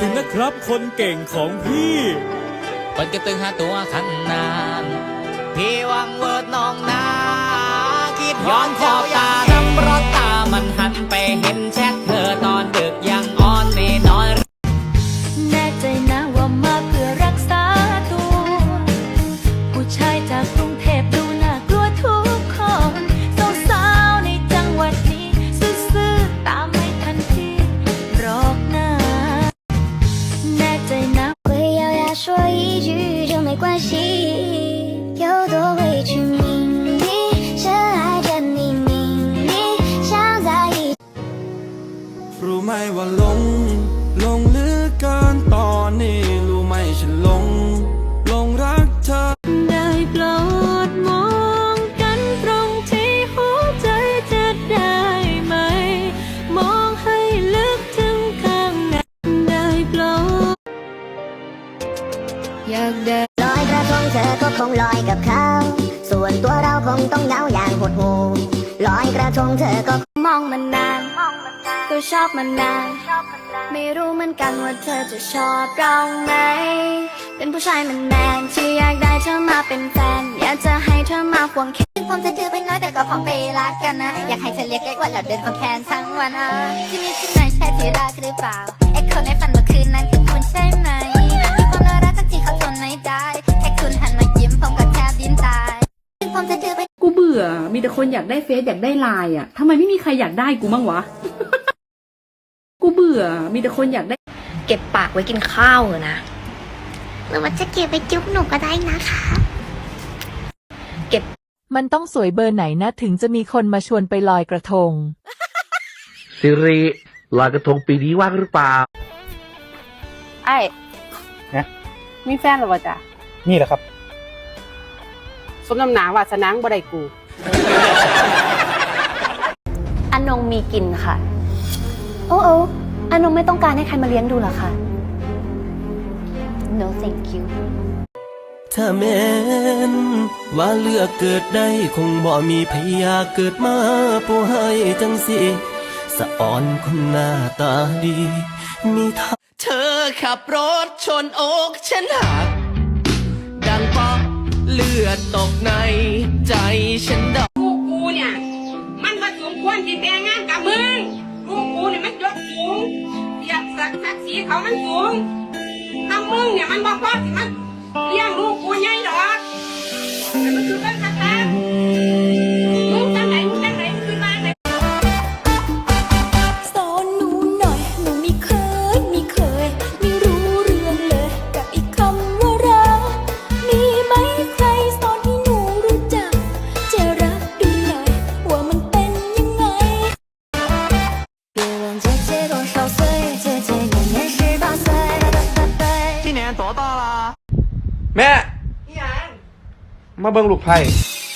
ครับคนเก่งของพี่ เปิ้นก็ตึงหาตัวขันนาน พี่หวังเวิร์ดน้องนาคิดย้อนขอบตา อยากได้ลอยกระทงเธอก็คงลอยกับเขา ส่วนตัวเราคงต้องเหงาอย่างหดหู่ลอยกระทงเธอก็มองมันนาน ก็ชอบมันนาน ไม่รู้เหมือนกันว่าเธอจะชอบเราไหม เป็นผู้ชายมันแมนที่อยากได้เธอมาเป็นแฟน อยากจะให้เธอมาควงแขนถึงผมจะถือเป็นน้อยแต่ก็พร้อมไปรักกันนะ อยากให้เธอเรียกได้ว่าเราเดินควงแขนทั้งวันอะที่นี่ที่ไหนใช่ที่รักหรือเปล่าไอ้คนในฝันเมื่อคืนนั้นคือ มีแต่คนอยากได้เฟซอยากได้ไลน์อะทำไมไม่มีใครอยากได้กูบ้างวะ กูเบื่อ มีแต่คนอยากได้ เก็บปากไว้กินข้าวเถอะนะ หรือว่าจะเก็บไปจุ๊บหนูก็ได้นะคะมันต้องสวยเบอร์ไหนนะถึงจะมีคนมาชวนไปลอยกระทง สิริลอยกระทงปีนี้ว่างหรือเปล่า ไอ้นะมีแฟนหรอวะจ๊ะนี่แหละครับ สมน้ำหนาวาสนังบ่ได้กู อนงมีกินค่ะ โอ้โอ้อนงไม่ต้องการให้ใครมาเลี้ยงดูหรอคะ no thank you ถ้าแม้นว่าเลือกเกิดได้คงบ่มีพยาเกิดมาผู้ให้จังสิสะอ่อนคนหน้าตาดี มีทางเธอขับรถชนอกฉันหัก ดังป๊อกเลือดตกในใจฉันดอกลูกกู เนี่ย มันมาสมควรที่แต่งงานกับมึงลูกกูเนี่ยมันยศสูงเทียบศักดิ์ศักดิ์ศรีเขามันสูงถ้ามึงเนี่ยมันบอกว่าสิมันเลี้ยงลูกกูใหญ่ดอกแต่มันคือเป็นคัก แม่มาเบิ่งลูกไพ่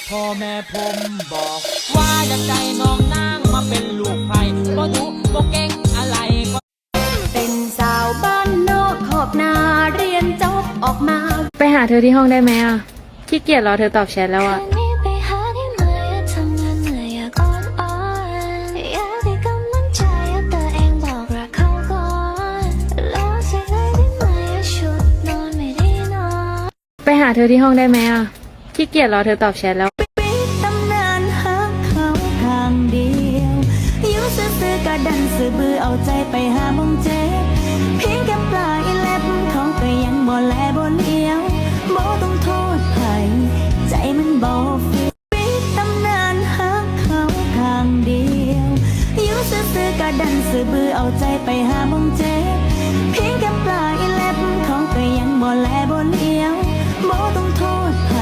พ่อแม่ผมบอก ว่าจะใจน้องนางมาเป็นลูกไผ่ก็ดูบ่เก่งอะไรก็เป็นสาวบ้านนอกขอบนาเรียนจบออกมา ไปหาเธอที่ห้องได้ไหมอะขี้เกียจรอเธอตอบแชทแล้วอะคื เธอที่ห้องได้ไหมอะขี้เกียจรอเธอตอบแชทแล้วไปหามองเจ็บเพียงแค่ปลายเล็บของก็ยังบ่แลบ่เลี้ยว บ่ต้องโทษใไผ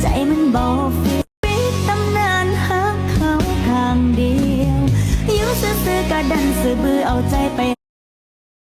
ใจมันบ่